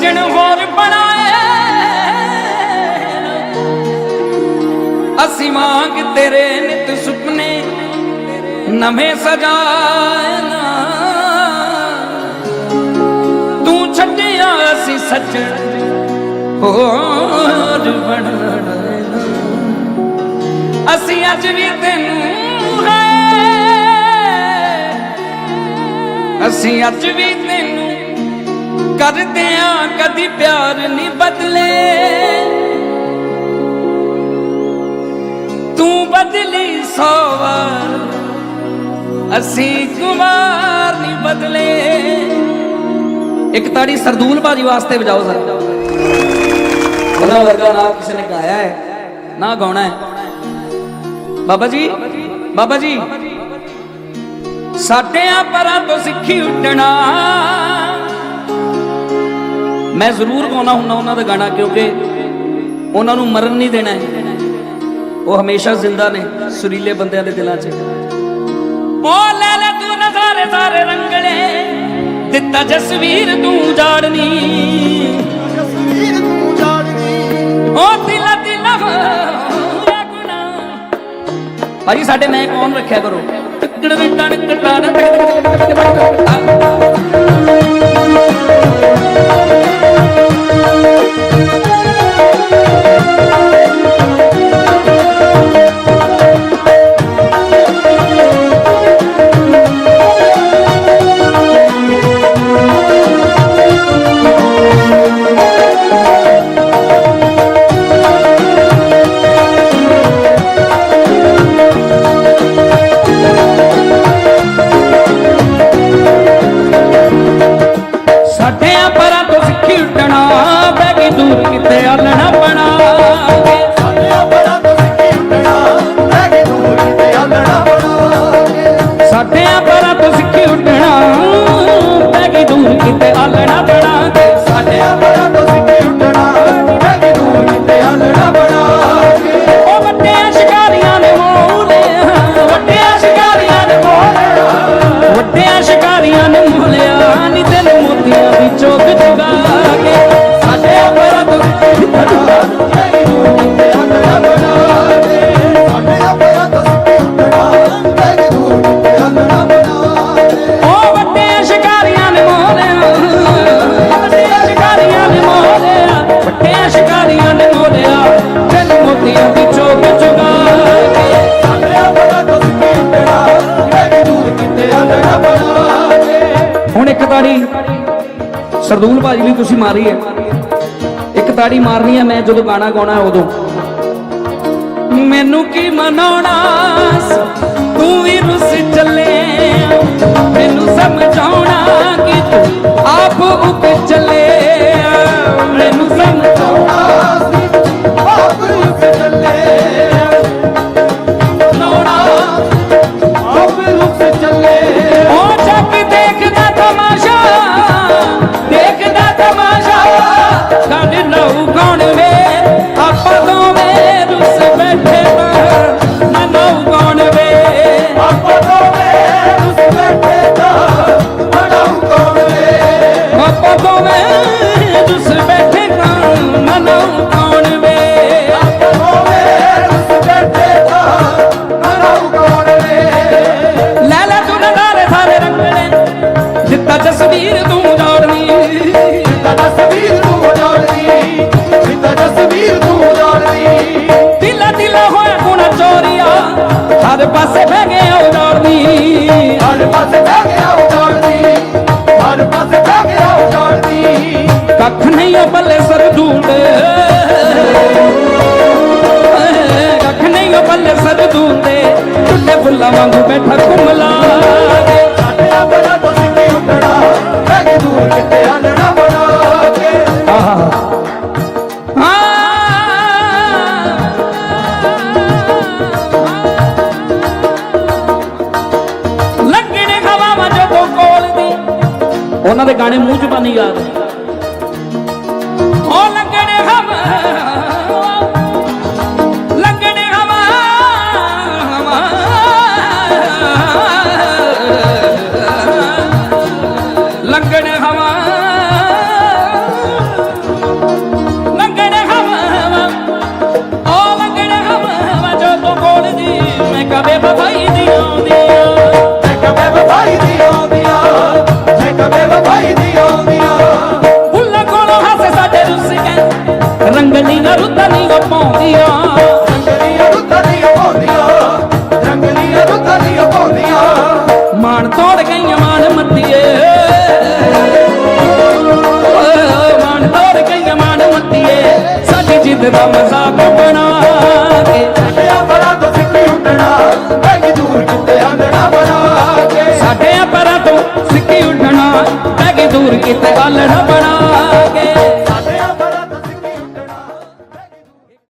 ਸੱਜਣ ਹੋਰ ਬਣਾਏ। ਅਸੀਂ ਮੰਗ ਤੇਰੇ ਨਿਤ ਸੁਪਨੇ ਨਵੇਂ ਸਜਾਏ ਨਾ। ਤੂੰ ਛੱਡਿਆ ਅਸੀਂ ਸੱਜਣ ਹੋਰ ਬਣਾਏ ਅਸੀਂ ਅੱਜ ਵੀ ਤੈਨੂੰ ਅਸੀਂ ਅੱਜ ਵੀ ਤੈਨੂੰ ਕਰਦਿਆਂ ਕਦੀ ਪਿਆਰ ਨਹੀਂ ਬਦਲੇ। ਤੂੰ ਬਦਲੀ ਸੌ ਵਾਰ, ਅਸੀਂ ਕੁਮਾਰ ਨਹੀਂ ਬਦਲੇ। ਇੱਕ ਤਾੜੀ ਸਰਦੂਲ ਬਾਜੀ ਵਾਸਤੇ ਵਜਾਓ ਸਰ ਉਹਨਾਂ ਵਰਗਾ ਨਾ ਕਿਸੇ ਨੇ ਗਾਇਆ ਹੈ, ਨਾ ਗਾਉਣਾ ਹੈ। ਬਾਬਾ ਜੀ ਬਾਬਾ ਜੀ। ਸਾਡਿਆਂ ਪਰਾਂ ਤੋਂ ਸਿੱਖੀ ਉੱਡਣਾ। ਮੈਂ ਜ਼ਰੂਰ ਗਾਉਣਾ ਹੁੰਦਾ ਉਹਨਾਂ ਦਾ ਗਾਣਾ ਕਿਉਂਕਿ ਉਹਨਾਂ ਨੂੰ ਮਰਨ ਨਹੀਂ ਦੇਣਾ ਹੈ। ਉਹ ਹਮੇਸ਼ਾ ਜ਼ਿੰਦਾ ਨੇ ਸੁਰੀਲੇ ਬੰਦਿਆਂ ਦੇ ਦਿਲਾਂ 'ਚ। ਉਹ ਲੈ ਲੈ ਤੂੰ ਨਜ਼ਾਰੇ ਸਾਰੇ ਰੰਗਲੇ ਦਿੱਤਾ ਜਸਵੀਰ ਤੂੰ ਜਾੜਨੀ। ਤਸਵੀਰ ਤੂੰ ਜਾਣਦੀ ਉਹ ਦਿਲਾ ਦਿਲਾ ਗੁਨਾ ਭਾਜੀ ਸਾਡੇ ਮੈਂ ਕੌਣ ਰੱਖਿਆ ਕਰੋ? ਟਿਕੜ ਵੀ ਟਣ ਟਣ ਸਾਡੇ ਦੂਰ ਕਿਤੇ ਆਲਣਾ ਬਣਾ ਸਰਦੂਲ ਭਾਜੀ ਲਈ ਤੁਸੀਂ ਮਾਰੀ ਹੈ। ਇੱਕ ਤਾੜੀ ਮਾਰਨੀ ਹੈ, ਮੈਂ ਜਦੋਂ ਗਾਣਾ ਗਾਉਣਾ ਹੈ ਉਦੋਂ। ਮੈਨੂੰ ਕੀ ਮਨਾਉਣਾ ਤੂੰ ਵੀ ਰੁੱਸ ਚੱਲੇ। ਆਪਾਂ ਦੋਵੇਂ ਰੁੱਸ ਬੈਠੇ ਤਾਂ ਨਾ ਨੌ ਗਾਉਣ ਵੇ? ਆਪਾਂ ਦੋਵੇਂ ਰੁਸ ਬੈਠੇ ਤਾਂ ਬਣਾਉ ਕੋਲੇ ਲੈ ਲੈ ਤੂੰ ਨਜ਼ਾਰੇ ਸਾਰੇ ਰੰਗਲੇ ਦਿੱਤਾ ਜਸਵੀਰ ਤੂੰ ਜੋੜਨੀ ਜਿੱਦਾਂ ਤਸਵੀਰ ਤੂੰ ਜਾਣਦੀ ਜਿੱਦਾਂ ਤਸਵੀਰ ਤੂੰ ਜਾਣਦੀ ਦਿਲਾ ਦਿਲਾ ਹੋਇਆ ਗੁਣਾ ਚੋਰੀਆ, ਹਰ ਪਾਸੇ ਬਹਿ ਗਿਆ ਕੱਖ ਨਹੀਂ ਉਹ ਬੱਲੇ ਸਰ ਦੂੰਦੇ ਕੱਖ ਨਹੀਂ ਉਹ ਬੱਲੇ ਸਰ ਦੂੰਦੇ ਟੁੱਟੇ ਫੁੱਲਾਂ ਵਾਂਗੂ ਬੈਠਾ ਕੁਮਲਾ ਸਾਡੇ ਬੜਾ ਤੋਂ ਸਿੱਖੀ ਉੱਡਣਾ ਬਹਿ ਦੂਰ ਕਿਤੇ ਆਲਣਾ ਬਣਾ ਕੇ ਲੱਗਣੇ ਜਦੋਂ ਉਹਨਾਂ ਦੇ ਗਾਣੇ ਮੂੰਹ ਜ਼ਬਾਨੀ ਯਾਦ। ਨੇ ਪਾਉਂਦੀਆਂ। ਜੰਗਲੀਆਂ ਰੁੱਤਾਂ ਪਾਉਂਦੀਆਂ। ਜੰਗਲੀਆਂ ਰੁੱਤਾਂ ਪਾਉਂਦੀਆਂ। ਮਾਨ ਤੋੜ ਗਈਆਂ ਮਾਨ ਮੱਤੀਏ। ਜਿੱਦ ਦਾ ਮਜ਼ਾਕ ਬਣਾ ਕੇ। ਸਾਡਿਆਂ ਪਰਾਂ ਤੋਂ ਸਿੱਕੀ ਉੱਡਣਾ ਦੂਰ ਕਿਤੇ ਆਂਦਣਾ ਕਿਤੇ ਆਲਣਾ